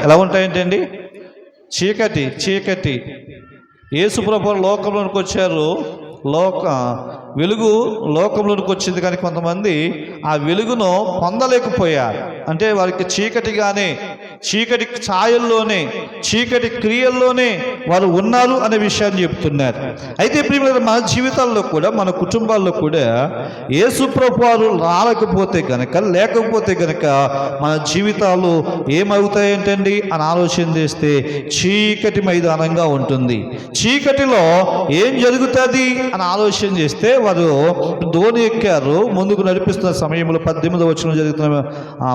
ఎలా ఉంటాయంటండి? చీకటి చీకటి. యేసుప్రభు లోకంలోనికి వచ్చారు. లోక వెలుగు లోకంలోనికి వచ్చింది కానీ కొంతమంది ఆ వెలుగును పొందలేకపోయారు. అంటే వారికి చీకటిగానే చీకటి ఛాయల్లోనే చీకటి క్రియల్లోనే వారు ఉన్నారు అనే విషయాన్ని చెప్తున్నారు. అయితే ప్రియుల మన జీవితాల్లో కూడా మన కుటుంబాల్లో కూడా యేసుప్రభు వారు రాలేకపోతే గనక లేకపోతే గనక మన జీవితాలు ఏమవుతాయంటండి అని ఆలోచన చేస్తే చీకటి మైదానంగా ఉంటుంది. చీకటిలో ఏం జరుగుతుంది అని ఆలోచన చేస్తే వారు ధోని ఎక్కారు ముందుకు నడిపిస్తున్న సమయంలో పద్దెనిమిది వచ్చిన జరుగుతున్న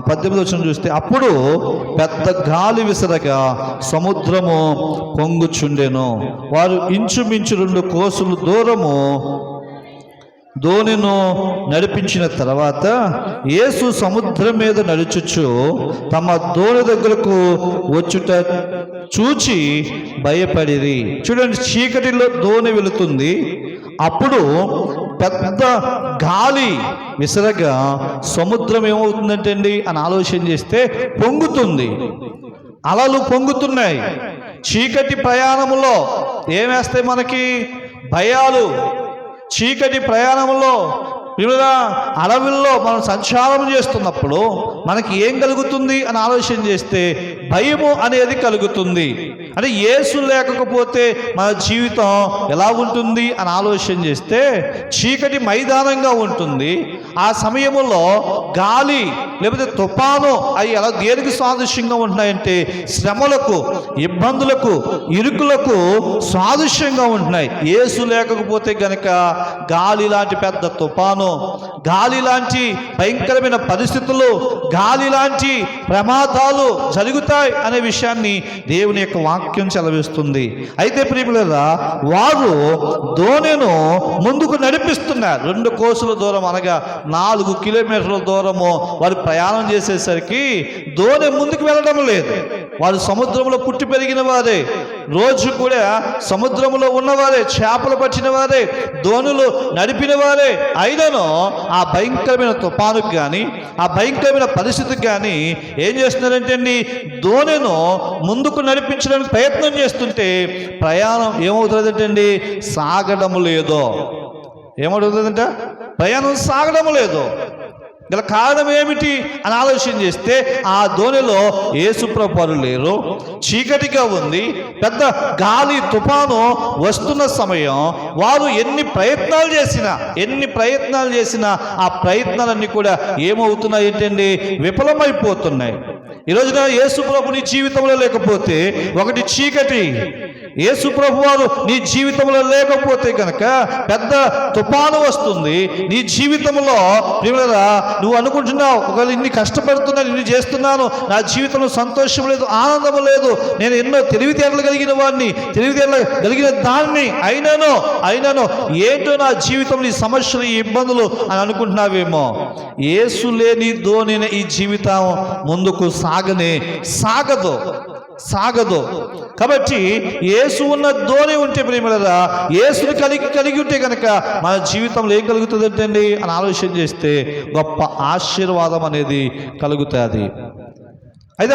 పద్దెనిమిది వచ్చిన చూస్తే అప్పుడు పెద్ద పెద్ద గాలి విసరగా సముద్రము పొంగుచుండెను. వారు ఇంచుమించు రెండు కోసులు దూరము ధోనిను నడిపించిన తర్వాత యేసు సముద్రం మీద నడుచుచు తమ ధోని దగ్గరకు వచ్చుట చూచి భయపడిరి. చూడండి చీకటిలో ధోని వెళుతుంది. అప్పుడు పెద్ద గాలి విసరగా సముద్రం ఏమవుతుందంటే అండి అని ఆలోచన చేస్తే పొంగుతుంది. అలలు పొంగుతున్నాయి. చీకటి ప్రయాణంలో ఏమేస్తాయి మనకి? భయాలు. చీకటి ప్రయాణంలో వివిధ అడవుల్లో మనం సంచారం చేస్తున్నప్పుడు మనకి ఏం కలుగుతుంది అని ఆలోచన చేస్తే భయము అనేది కలుగుతుంది. అంటే యేసు లేకపోతే మన జీవితం ఎలా ఉంటుంది అని ఆలోచన చేస్తే చీకటి మైదానంగా ఉంటుంది. ఆ సమయంలో గాలి లేకపోతే తుఫాను అవి ఎలా దేనికి సాదృశ్యంగా ఉంటున్నాయంటే శ్రమలకు ఇబ్బందులకు ఇరుకులకు సాదృశ్యంగా ఉంటున్నాయి. ఏసు లేకపోతే గనక గాలి లాంటి పెద్ద తుఫాను గాలి లాంటి భయంకరమైన పరిస్థితులు గాలి లాంటి ప్రమాదాలు జరుగుతాయి అనే విషయాన్ని దేవుని యొక్క వాక్యం సెలవిస్తుంది. అయితే ప్రియులరా వారు దోణెను ముందుకు నడిపిస్తున్నారు. రెండు కోసుల దూరం అనగా నాలుగు కిలోమీటర్ల దూరము వారు ప్రయాణం చేసేసరికి దోణె ముందుకు వెళ్ళడం లేదు. వారు సముద్రంలో పుట్టి పెరిగిన వారే. రోజు కూడా సముద్రంలో ఉన్నవారే చేపలు పట్టిన వారే దోణులు నడిపిన వారే అయినను ఆ భయంకరమైన తుఫానుకు కానీ ఆ భయంకరమైన పరిస్థితికి కానీ ఏం చేస్తున్నారంటే అండి దోణెను ముందుకు నడిపించడానికి ప్రయత్నం చేస్తుంటే ప్రయాణం ఏమవుతుందంటే అండి సాగడం లేదో. ఏమవుతుందంట? ప్రయాణం సాగడం లేదు. గల కారణం ఏమిటి అని ఆలోచన చేస్తే ఆ ధోనిలో యేసుప్రభులు లేరు చీకటిగా ఉంది పెద్ద గాలి తుఫాను వస్తున్న సమయం వారు ఎన్ని ప్రయత్నాలు చేసినా ఎన్ని ప్రయత్నాలు చేసినా ఆ ప్రయత్నాలన్నీ కూడా ఏమవుతున్నాయి ఏంటండి విఫలమైపోతున్నాయి. ఈ రోజున యేసుప్రభు నీ జీవితంలో లేకపోతే ఒకటి చీకటి. యేసుప్రభు వారు నీ జీవితంలో లేకపోతే కనుక పెద్ద తుఫాను వస్తుంది. నీ జీవితంలో ప్రియులరా నువ్వు అనుకుంటున్నావు ఒకవేళ ఇన్ని కష్టపడుతున్నాను ఇన్ని చేస్తున్నాను నా జీవితంలో సంతోషం లేదు ఆనందం లేదు నేను ఎన్నో తెలివితేటలు కలిగిన వాడిని తెలివితేటలు కలిగిన దాన్ని అయినాను అయినాను ఏంటో నా జీవితంలో ఈ సమస్యలు ఈ ఇబ్బందులు అని అనుకుంటున్నావేమో. ఏసు లేని ధోనిన ఈ జీవితం ముందుకు సాగనే సాగదు సాగదు. కాబట్టి ఏసు ఉన్న ధోని ఉంటే ప్రేమలరా యేసుని కలిగి కలిగి ఉంటే కనుక మన జీవితంలో ఏం కలుగుతుంది అండి అని ఆలోచన చేస్తే గొప్ప ఆశీర్వాదం అనేది కలుగుతుంది. అయితే